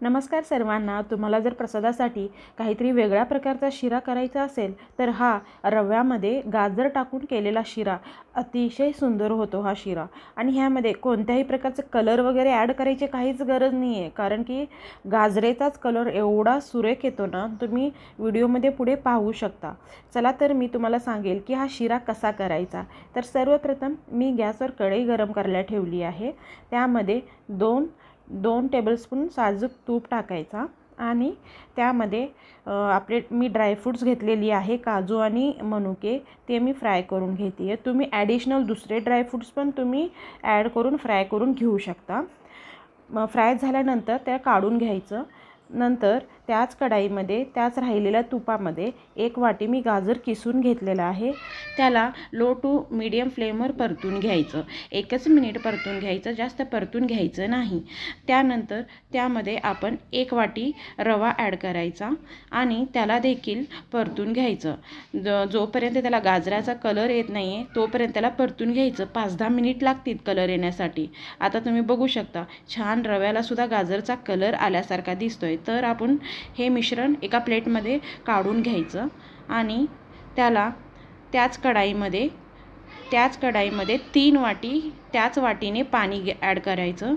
नमस्कार सर्वांना. तुम्हाला जर प्रसादासाठी काहीतरी वेगळ्या प्रकारचा शिरा करायचा असेल तर हा रव्यामध्ये गाजर टाकून केलेला शिरा अतिशय सुंदर होतो हा शिरा. आणि ह्यामध्ये कोणत्याही प्रकारचं कलर वगैरे ॲड करायची काहीच गरज नाही आहे कारण की गाजरेचाच कलर एवढा सुरेख येतो ना तुम्ही व्हिडिओमध्ये पुढे पाहू शकता. चला तर मी तुम्हाला सांगेल की हा शिरा कसा करायचा. तर सर्वप्रथम मी गॅसवर कढई गरम करायला ठेवली आहे. त्यामध्ये दोन दोन टेबलस्पून साजूक तूप टाकायचा आणि त्यामध्ये आपले मी ड्रायफ्रूट्स घेतलेली आहे काजू आणि मनुके ते मी फ्राय करून घेते आहे तुम्ही ॲडिशनल दुसरे ड्रायफ्रूट्स पण तुम्ही ॲड करून फ्राय करून घेऊ शकता. फ्राय झाल्यानंतर त्या काढून घ्यायचं. नंतर त्याच कढाईमध्ये त्याच राहिलेल्या तुपामध्ये एक वाटी मी गाजर किसून घेतलेलं आहे. त्याला लो टू मीडियम फ्लेमवर परतून घ्यायचं. एकच मिनिट परतून घ्यायचं जास्त परतून घ्यायचं नाही. त्यानंतर त्यामध्ये आपण एक वाटी रवा ॲड करायचा आणि त्याला देखील परतून घ्यायचं. ज जोपर्यंत त्याला गाजराचा कलर येत नाही आहे तोपर्यंत त्याला परतून घ्यायचं. पाच दहा मिनिट लागतील कलर येण्यासाठी. आता तुम्ही बघू शकता छान रव्यालासुद्धा गाजरचा कलर आल्यासारखा दिसतोय. तर आपण हे मिश्रण एका प्लेटमध्ये काढून घ्यायचं आणि त्याला त्याच कढाईमध्ये त्याच कढाईमध्ये तीन वाटी त्याच वाटीने पाणी ॲड करायचं.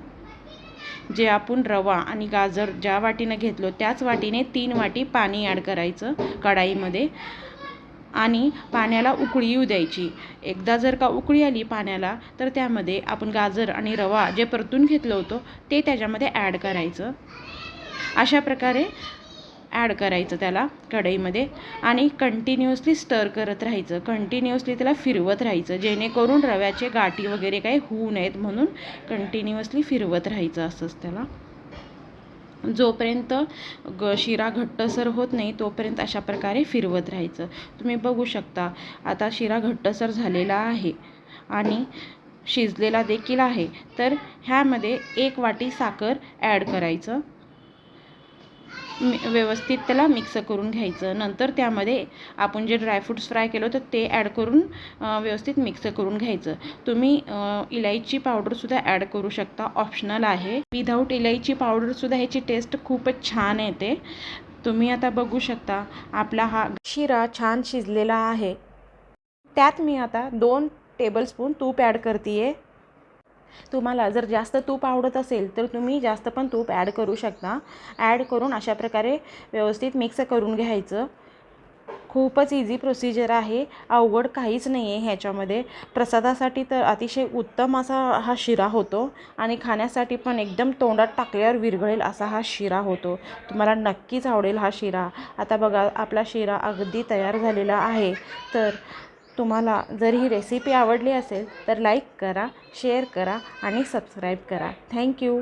जे आपण रवा आणि गाजर ज्या वाटीनं घेतलो त्याच वाटीने तीन वाटी पाणी ॲड करायचं कढाईमध्ये. आणि पाण्याला उकळी येऊ द्यायची. एकदा जर का उकळी आली पाण्याला तर त्यामध्ये आपण गाजर आणि रवा जे परतून घेतलं होतं ते त्याच्यामध्ये ॲड करायचं. अशा प्रकारे ॲड करायचं त्याला कढईमध्ये. आणि कंटिन्युअसली स्टर करत राहायचं. कंटिन्युअसली त्याला फिरवत राहायचं. जेणेकरून रव्याचे गाठी वगैरे काही होऊ नयेत म्हणून कंटिन्युअसली फिरवत राहायचं असंच त्याला. जोपर्यंत ग शिरा घट्टसर होत नाही तोपर्यंत अशा प्रकारे फिरवत राहायचं. तुम्ही बघू शकता आता शिरा घट्टसर झालेला आहे आणि शिजलेला देखील आहे. तर ह्यामध्ये एक वाटी साखर ॲड करायचं. व्यवस्थित त्याला मिक्स करून घ्यायचं. नंतर त्यामध्ये आपण जे ड्रायफ्रूट्स फ्राय केलं होतं ते ॲड करून व्यवस्थित मिक्स करून घ्यायचं. तुम्ही इलायची पावडरसुद्धा ॲड करू शकता. ऑप्शनल आहे. विदाऊट इलायची पावडरसुद्धा ह्याची टेस्ट खूपच छान येते. तुम्ही आता बघू शकता आपला हा शिरा छान शिजलेला आहे. त्यात मी आता दोन टेबलस्पून तूप ॲड करते आहे तुम्हाला जर जास्त तूप आवडत असेल तर तुम्ही जास्त पण तूप ॲड करू शकता. ॲड करून अशा प्रकारे व्यवस्थित मिक्स करून घ्यायचं. खूपच इझी प्रोसिजर आहे. अवघड काहीच नाही आहे ह्याच्यामध्ये. प्रसादासाठी तर अतिशय उत्तम असा हा शिरा होतो आणि खाण्यासाठी पण एकदम तोंडात टाकल्यावर विरघळेल असा हा शिरा होतो. तुम्हाला नक्कीच आवडेल हा शिरा. आता बघा आपला शिरा अगदी तयार झालेला आहे. तर तुम्हाला जर ही रेसिपी आवडली असेल तर लाईक करा शेअर करा आणि सबस्क्राईब करा. थँक्यू